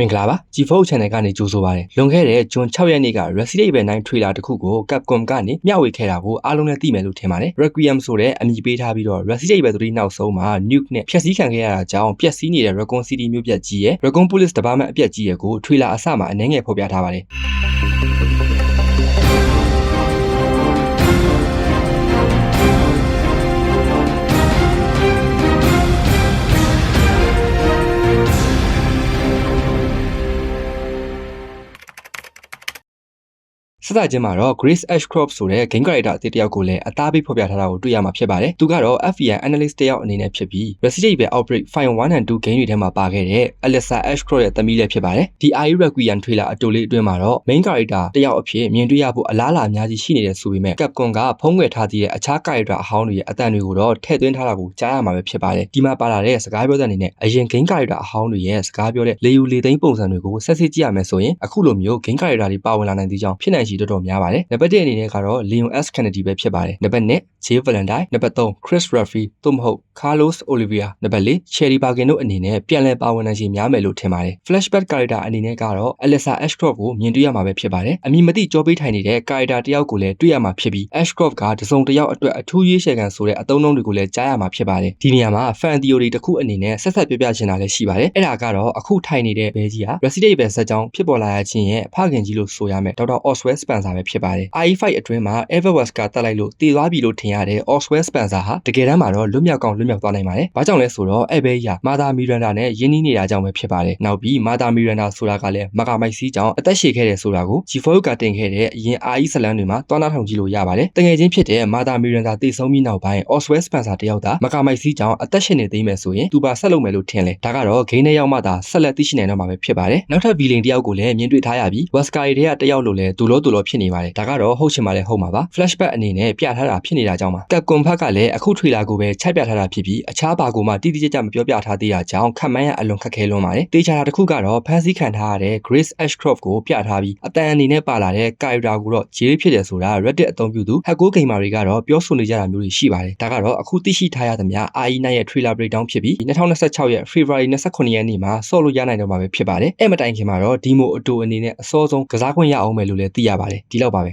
မင်္ဂလာပါ G4 Channel ကနေကြိုဆိုပါရစေလွန်ခဲ့တဲ့ဂျွန်6ရက်နေ့က Resident Evil 9 trailer တစ်ခုကို Capcom ကနေမျှဝေခဲ့တာကိုအားလုံးလည်းသိမယ်လို့ထင်ပါတယ် Requiem ဆိုတဲ့အမည်ပေးထားပြီးတော့ Resident Evil 3နောက်ဆုံးမှာ Nuke နဲ့ဖျက်ဆီးခံခဲ့ရတာကြောင့်ပျက်စီးနေတဲ့ Raccoon City မြို့ပြက်ကြီးရဲ့ Raccoon Police Department အပြက်ကြီးရဲ့ကို trailer အစမှာအနည်းငယ်ဖော်ပြထားပါတယ် စသချင်းမှာတော့ Grace Ashcroft ဆိုတဲ့ game character အသစ်တစ်ယောက်ကိုလည်းအသားပေးဖော်ပြထားတာကိုတွေ့ရမှာဖြစ်ပါတယ်။သူကတော့ FBI analyst တစ်ယောက်အနေနဲ့ဖြစ်ပြီး Resident Evil Outbreak File 1 and 2 game တွေထဲမှာပါခဲ့တဲ့ Alyssa Ashcroft ရဲ့သမီးလည်းဖြစ်ပါတယ်။ဒီ AI Requiem trailer အတူလေးအတွင်းမှာတော့ main character တစ်ယောက်အဖြစ်မြင်တွေ့ရဖို့အလားအလာအများကြီးရှိနေတယ်ဆိုပေမဲ့ Capcom ကဖုံးကွယ်ထားသည့်အခြား character အဟောင်းတွေရဲ့အတန်တွေကိုတော့ထည့်သွင်းထားတာကိုကြားရမှာပဲဖြစ်ပါတယ်။ဒီမှာပါလာတဲ့စကားပြောတဲ့အနေနဲ့အရင် game character အဟောင်းတွေရဲ့စကားပြောတဲ့လေယူလေသိမ်းပုံစံတွေကိုဆက်စစ်ကြည့်ရမယ်ဆိုရင်အခုလိုမျိုး game character တွေပါဝင်လာနိုင်သေးကြောင်းဖြစ်နိုင်ရှိတော်တော်များပါတယ်။နံပါတ်1အနေနဲ့ကတော့ Leon S Kennedy ပဲဖြစ်ပါတယ်။နံပါတ်2 Jay Valentine နံပါတ်3 Chris Ruffy သို့မဟုတ် Carlos Oliveira နံပါတ်4 Cherry Bargain တို့အနေနဲ့ပြန်လည်ပါဝင်နိုင်ခြေများမယ်လို့ထင်ပါတယ်။ Flashback character အနေနဲ့ကတော့ Alyssa Ashcroft ကိုမြင်တွေ့ရမှာပဲဖြစ်ပါတယ်။အမည်မသိကြောပေးထိုင်နေတဲ့ character တယောက်ကိုလည်းတွေ့ရမှာဖြစ်ပြီး Ashcroft ကတစုံတစ်ယောက်အတွက်အထူးရွေးချယ်ခံဆိုတဲ့အသုံးအနှုန်းတွေကိုလည်းကြားရမှာဖြစ်ပါတယ်။ဒီနေရာမှာ fan theory တစ်ခုအနေနဲ့ဆက်ဆက်ပြပြချင်တာလည်းရှိပါတယ်။အဲ့ဒါကတော့အခုထိုင်နေတဲ့ဘဲကြီးဟာ Resident Evil ဇာတ်ကြောင်းဖြစ်ပေါ်လာရခြင်းရဲ့ဖခင်ကြီးလို့ဆိုရမယ်ဒေါက်တာ Oswald Spencer ပဲဖြစ်ပါတယ်။ IE5 အတွင်းမှာ Everwest ကတက်လိုက်လို့တည်သွားပြီလို့ထင်ရတဲ့ Oswald Spencer ဟာတကယ်တမ်းမှာတော့လွတ်မြောက်ကောင်းလွတ်မြောက်သွားနိုင်ပါတယ်။ဘာကြောင့်လဲဆိုတော့အဲ့ဘဲကြီးဟာမာသာမီရန်ဒါနဲ့ယင်းနှီးနေတာကြောင့်ပဲဖြစ်ပါတယ်။နောက်ပြီးမာသာမီရန်ဒါဆိုတာကလည်းမကာမိုက်စီးကြောင့်အသက်ရှည်ခဲ့တယ်ဆိုတာကို G4 ကတင်ခဲ့တဲ့အရင် IE ဇလန်းတွေမှာတွားနာထောင်ကြည့်လို့ရပါတယ်။တကယ်ချင်းဖြစ်တဲ့မာသာမီရန်ဒါတည်ဆုံးပြီးနောက်ပိုင်း Oswald Spencer တယောက်သာမကာမိုက်စီးကြောင့်အသက်ရှင်နေသေးမယ်ဆိုရင်သူပါဆက်လုပ်မယ်လို့ထင်လေ။ဒါကတော့ဂိမ်းထဲရောက်မှသာဆက်လက်သိရှိနိုင်တော့မှာပဲဖြစ်ပါတယ်။နောက်ထပ်ဗီလင်တယောက်ကိုလည်းမြင်တွေ့ထားရပြီး Wesker တွေကတယောက်လိုလဲဒူလို့ဒူလို့ဖြစ်နေပါတယ်။ဒါကတော့ဟုတ်ချင်ပါလေဟုတ်မှာပါ။ Flashback အနေနဲ့ပြထားတာဖြစ်နေတာကြောင့်ပါ။ Capcom ဘက်ကလည်းအခု trailer ကိုပဲချက်ပြထားတာဖြစ်ပြီးအခြားဘာကိုမှတိတိကျကျမပြောပြထားသေးတာကြောင့်ခံမှန်းရအလွန်ခက်ခဲလွန်းပါတယ်။တေချာတာတစ်ခုကတော့ဖန်ဆီးခံထားရတဲ့ Grace Ashcroft ကိုပြထားပြီးအတန်အနေနဲ့ပါလာတဲ့ character ကိုတော့ Jill ဖြစ်တယ်ဆိုတာ Reddit အသုံးပြုသူ Hacko Gamer တွေကတော့ပြောဆိုနေကြတာမျိုးတွေရှိပါတယ်။ဒါကတော့အခုသိရှိထားရသမျှ IE9 ရဲ့ trailer breakdown ဖြစ်ပြီး2026ရဲ့ February 29ရက်နေ့မှာဆော့လို့ရနိုင်တော့မှာပဲဖြစ်ပါတယ်။အဲ့မတိုင်ခင်မှာတော့ demo အတူအနေနဲ့အစောဆုံးကစားခွင့်ရအောင်မယ်လို့လည်းသိရပါတယ်။ဒီလောက်ပါပဲ